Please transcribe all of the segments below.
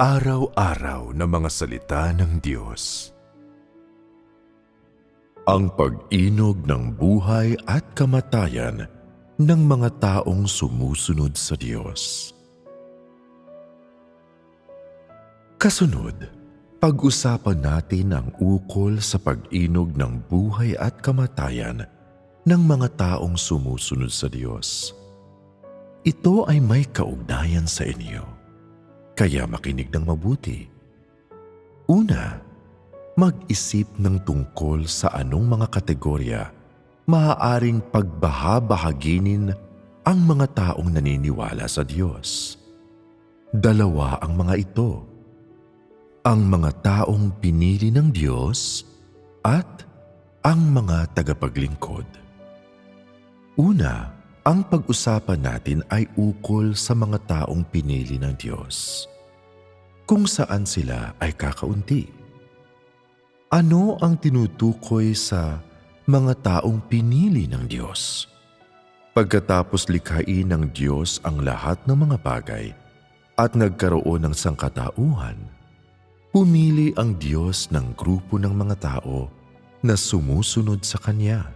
Araw-araw na mga salita ng Diyos. Ang pag-inog ng buhay at kamatayan ng mga taong sumusunod sa Diyos. Kasunod, pag-usapan natin ang ukol sa pag-inog ng buhay at kamatayan ng mga taong sumusunod sa Diyos. Ito ay may kaugnayan sa inyo, kaya makinig ng mabuti. Una, mag-isip ng tungkol sa anong mga kategorya maaaring pagbahabahaginin ang mga taong naniniwala sa Diyos. Dalawa ang mga ito. Ang mga taong pinili ng Diyos at ang mga tagapaglingkod. Una, ang pag-usapan natin ay ukol sa mga taong pinili ng Diyos. Kung saan sila ay kakaunti. Ano ang tinutukoy sa mga taong pinili ng Diyos? Pagkatapos likhain ng Diyos ang lahat ng mga bagay at nagkaroon ng sangkatauhan, pumili ang Diyos ng grupo ng mga tao na sumusunod sa Kanya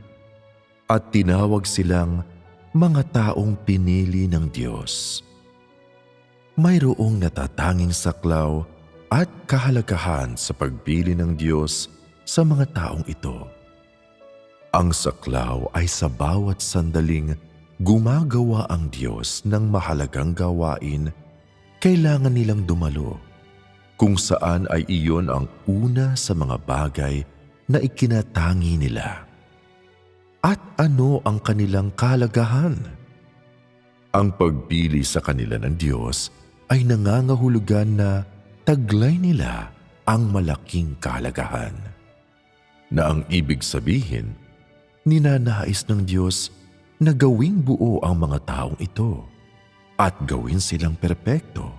at tinawag silang mga taong pinili ng Diyos. Mayroong natatanging saklaw at kahalagahan sa pagpili ng Diyos sa mga taong ito. Ang saklaw ay sa bawat sandaling gumagawa ang Diyos ng mahalagang gawain, kailangan nilang dumalo, kung saan ay iyon ang una sa mga bagay na ikinatangi nila. At ano ang kanilang kalagahan? Ang pagpili sa kanila ng Diyos ay nangangahulugan na taglay nila ang malaking kalagahan. Na ang ibig sabihin, ninanais ng Diyos na gawing buo ang mga taong ito at gawin silang perpekto.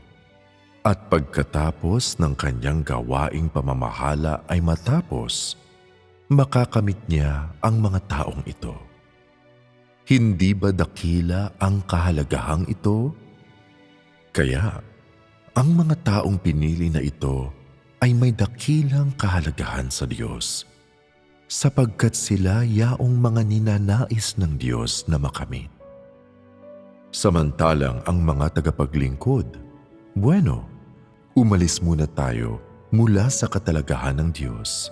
At pagkatapos ng kanyang gawaing pamamahala ay matapos, makakamit niya ang mga taong ito. Hindi ba dakila ang kahalagahang ito? Kaya, ang mga taong pinili na ito ay may dakilang kahalagahan sa Diyos sapagkat sila yaong mga ninanais ng Diyos na makamit. Samantalang ang mga tagapaglingkod, bueno, umalis muna tayo mula sa katalagahan ng Diyos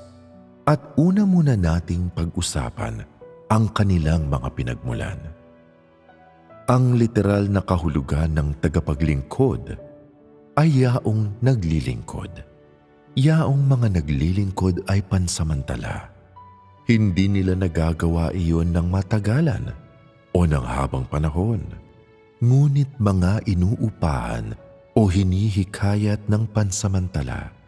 at una muna nating pag-usapan ang kanilang mga pinagmulan. Ang literal na kahulugan ng tagapaglingkod ay yaong naglilingkod. Yaong mga naglilingkod ay pansamantala. Hindi nila nagagawa iyon ng matagalan o ng habang panahon. Ngunit mga inuupahan o hinihikayat ng pansamantala.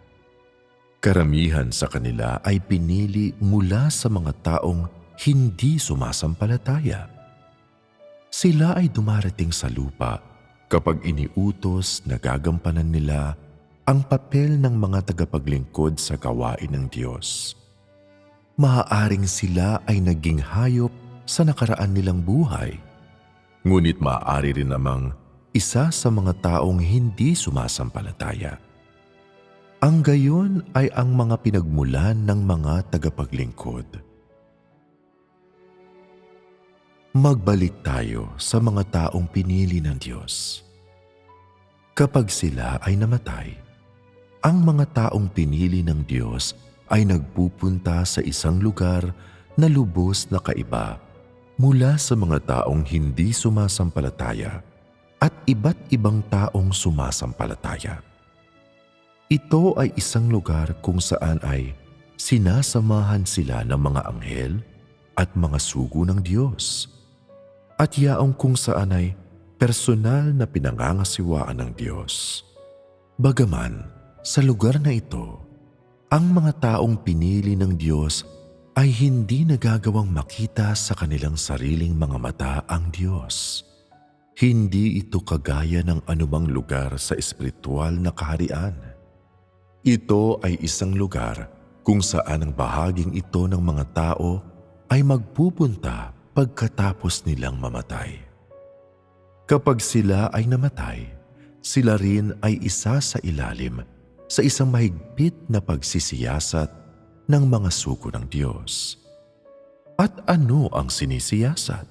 Karamihan sa kanila ay pinili mula sa mga taong hindi sumasampalataya. Sila ay dumarating sa lupa kapag iniutos na gagampanan nila ang papel ng mga tagapaglingkod sa gawain ng Diyos. Maaaring sila ay naging hayop sa nakaraan nilang buhay, ngunit maaari rin namang isa sa mga taong hindi sumasampalataya. Ang gayon ay ang mga pinagmulan ng mga tagapaglingkod. Magbalik tayo sa mga taong pinili ng Diyos. Kapag sila ay namatay, ang mga taong pinili ng Diyos ay nagpupunta sa isang lugar na lubos na kaiba mula sa mga taong hindi sumasampalataya at iba't ibang taong sumasampalataya. Ito ay isang lugar kung saan ay sinasamahan sila ng mga anghel at mga sugo ng Diyos at yaong kung saan ay personal na pinangangasiwaan ng Diyos. Bagaman, sa lugar na ito, ang mga taong pinili ng Diyos ay hindi nagagawang makita sa kanilang sariling mga mata ang Diyos. Hindi ito kagaya ng anumang lugar sa espiritual na kaharian. Ito ay isang lugar kung saan ang bahaging ito ng mga tao ay magpupunta pagkatapos nilang mamatay. Kapag sila ay namatay, sila rin ay isa sa ilalim sa isang mahigpit na pagsisiyasat ng mga sugo ng Diyos. At ano ang sinisiyasat?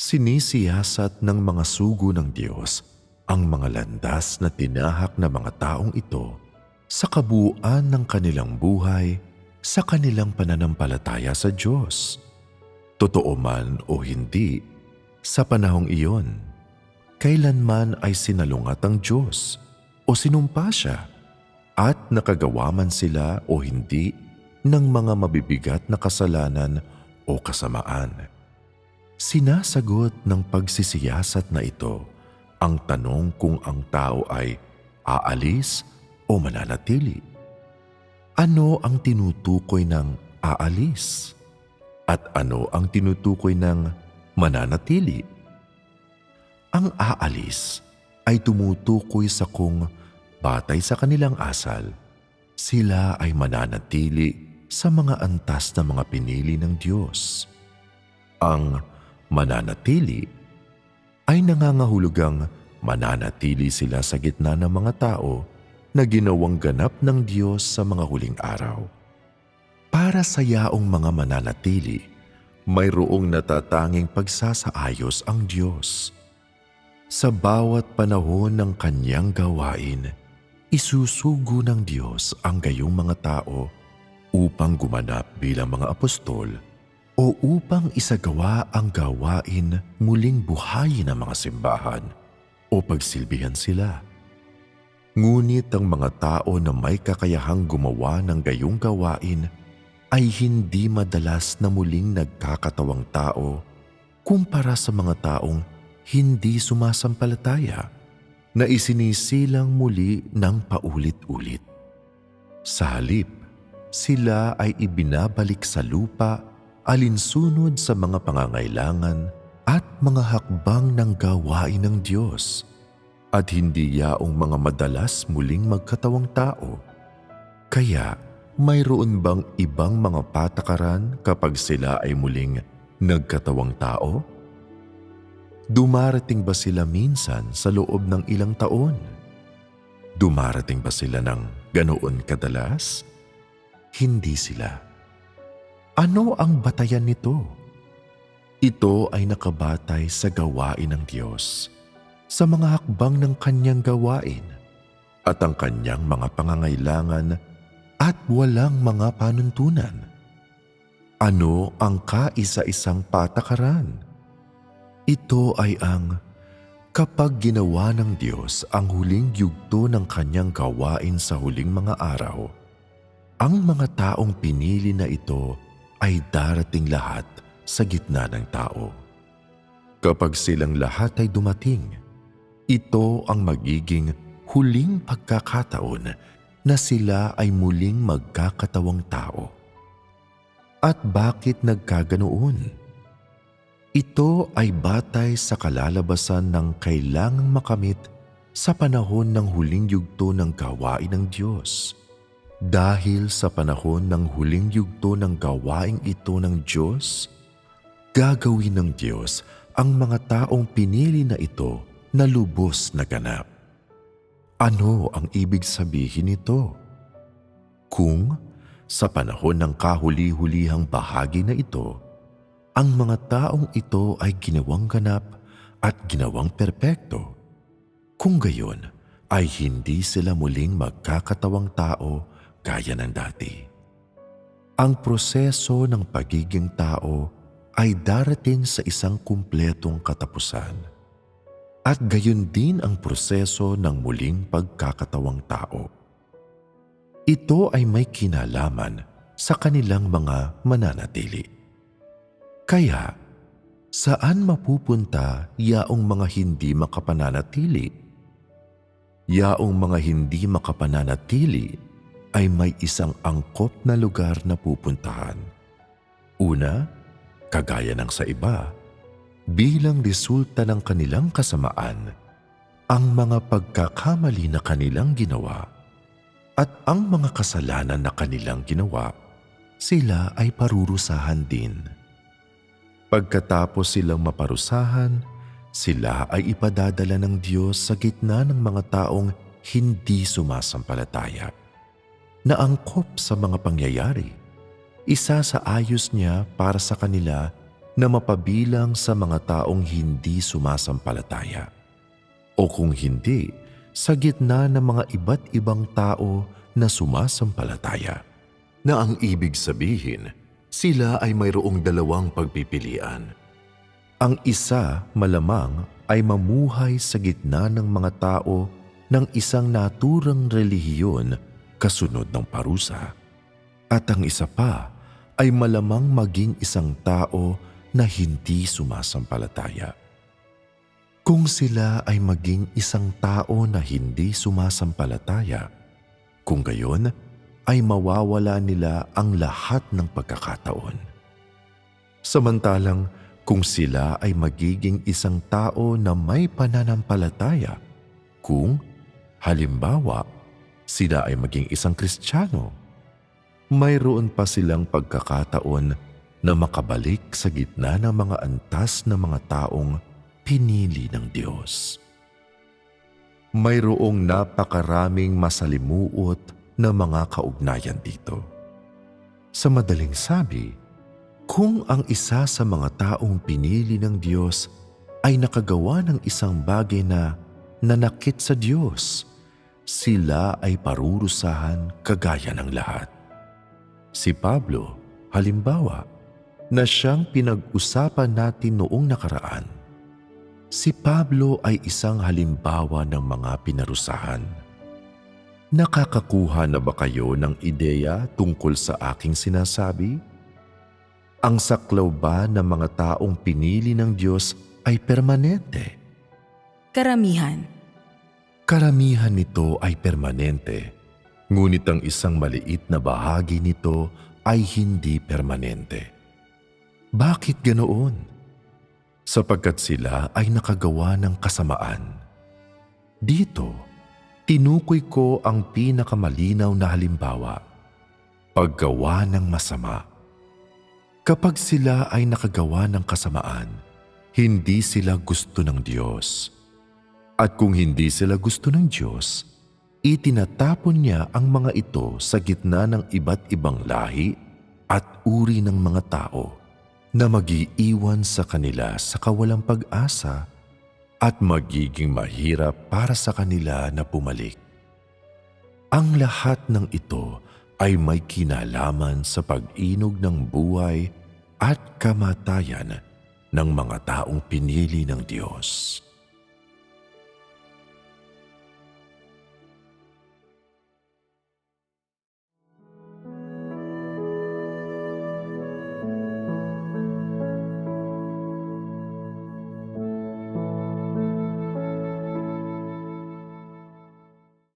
Sinisiyasat ng mga sugo ng Diyos ang mga landas na tinahak ng mga taong ito sa kabuuan ng kanilang buhay sa kanilang pananampalataya sa Diyos. Totoo man o hindi, sa panahong iyon, kailanman ay sinalungat ang Diyos o sinumpa siya at nakagawa man sila o hindi ng mga mabibigat na kasalanan o kasamaan. Sinasagot ng pagsisiyasat na ito ang tanong kung ang tao ay aalis o mananatili. Ano ang tinutukoy ng aalis? At ano ang tinutukoy ng mananatili? Ang aalis ay tumutukoy sa kung batay sa kanilang asal, sila ay mananatili sa mga antas na mga pinili ng Diyos. Ang mananatili ay nangangahulugang mananatili sila sa gitna ng mga tao na ginawang ganap ng Diyos sa mga huling araw. Para sa yaong mga mananatili, mayroong natatanging pagsasaayos ang Diyos. Sa bawat panahon ng kanyang gawain, isusugo ng Diyos ang gayong mga tao upang gumanap bilang mga apostol o upang isagawa ang gawain muling buhayin ng mga simbahan o pagsilbihan sila. Ngunit ang mga tao na may kakayahang gumawa ng gayong gawain ay hindi madalas na muling nagkakatawang tao kumpara sa mga taong hindi sumasampalataya na isinisilang muli ng paulit-ulit. Sa halip, sila ay ibinabalik sa lupa alinsunod sa mga pangangailangan at mga hakbang ng gawain ng Diyos at hindi yaong mga madalas muling magkatawang tao. Kaya mayroon bang ibang mga patakaran kapag sila ay muling nagkatawang tao? Dumarating ba sila minsan sa loob ng ilang taon? Dumarating ba sila ng ganoon kadalas? Hindi sila. Ano ang batayan nito? Ito ay nakabatay sa gawain ng Diyos, sa mga hakbang ng kanyang gawain, at ang kanyang mga pangangailangan at walang mga panuntunan. Ano ang kaisa-isang patakaran? Ito ay ang kapag ginawa ng Diyos ang huling yugto ng kanyang gawain sa huling mga araw, ang mga taong pinili na ito ay darating lahat sa gitna ng tao. Kapag silang lahat ay dumating, ito ang magiging huling pagkakataon na sila ay muling magkakatawang tao. At bakit nagkaganoon? Ito ay batay sa kalalabasan ng kailangang makamit sa panahon ng huling yugto ng gawain ng Diyos. Dahil sa panahon ng huling yugto ng gawain ito ng Diyos, gagawin ng Diyos ang mga taong pinili na ito na lubos na ganap. Ano ang ibig sabihin nito? Kung sa panahon ng kahuli-hulihang bahagi na ito, ang mga taong ito ay ginawang ganap at ginawang perpekto. Kung gayon, ay hindi sila muling magkakatawang tao gaya ng dati. Ang proseso ng pagiging tao ay darating sa isang kumpletong katapusan. At gayon din ang proseso ng muling pagkakatawang tao. Ito ay may kinalaman sa kanilang mga mananatili. Kaya, saan mapupunta yaong mga hindi makapananatili? Yaong mga hindi makapananatili ay may isang angkop na lugar na pupuntahan. Una, kagaya ng sa iba, bilang resulta ng kanilang kasamaan, ang mga pagkakamali na kanilang ginawa at ang mga kasalanan na kanilang ginawa, sila ay parurusahan din. Pagkatapos silang maparusahan, sila ay ipadadala ng Diyos sa gitna ng mga taong hindi sumasampalataya. Naangkop sa mga pangyayari. Isa sa ayos niya para sa kanila na mapabilang sa mga taong hindi sumasampalataya. O kung hindi, sa gitna ng mga iba't ibang tao na sumasampalataya. Na ang ibig sabihin, sila ay mayroong dalawang pagpipilian. Ang isa malamang ay mamuhay sa gitna ng mga tao ng isang naturang relihiyon kasunod ng parusa. At ang isa pa ay malamang maging isang tao na hindi sumasampalataya. Kung sila ay maging isang tao na hindi sumasampalataya, kung gayon ay mawawala nila ang lahat ng pagkakataon. Samantalang kung sila ay magiging isang tao na may pananampalataya, kung halimbawa sila ay maging isang kristyano, mayroon pa silang pagkakataon na makabalik sa gitna ng mga antas ng mga taong pinili ng Diyos. Mayroong napakaraming masalimuot na mga kaugnayan dito. Sa madaling sabi, kung ang isa sa mga taong pinili ng Diyos ay nakagawa ng isang bagay na nanakit sa Diyos, sila ay parurusahan kagaya ng lahat. Si Pablo, halimbawa, na siyang pinag-usapan natin noong nakaraan. Si Pablo ay isang halimbawa ng mga pinarusahan. Nakakakuha na ba kayo ng ideya tungkol sa aking sinasabi? Ang saklaw ba ng mga taong pinili ng Diyos ay permanente? Karamihan. Karamihan nito ay permanente, ngunit ang isang maliit na bahagi nito ay hindi permanente. Bakit ganoon? Sapagkat sila ay nakagawa ng kasamaan. Dito, tinukoy ko ang pinakamalinaw na halimbawa, paggawa ng masama. Kapag sila ay nakagawa ng kasamaan, hindi sila gusto ng Diyos. At kung hindi sila gusto ng Diyos, itinatapon niya ang mga ito sa gitna ng iba't ibang lahi at uri ng mga tao na magiiwan sa kanila sa kawalang pag-asa at magiging mahirap para sa kanila na pumalik. Ang lahat ng ito ay may kinalaman sa pag-inog ng buhay at kamatayan ng mga taong pinili ng Diyos.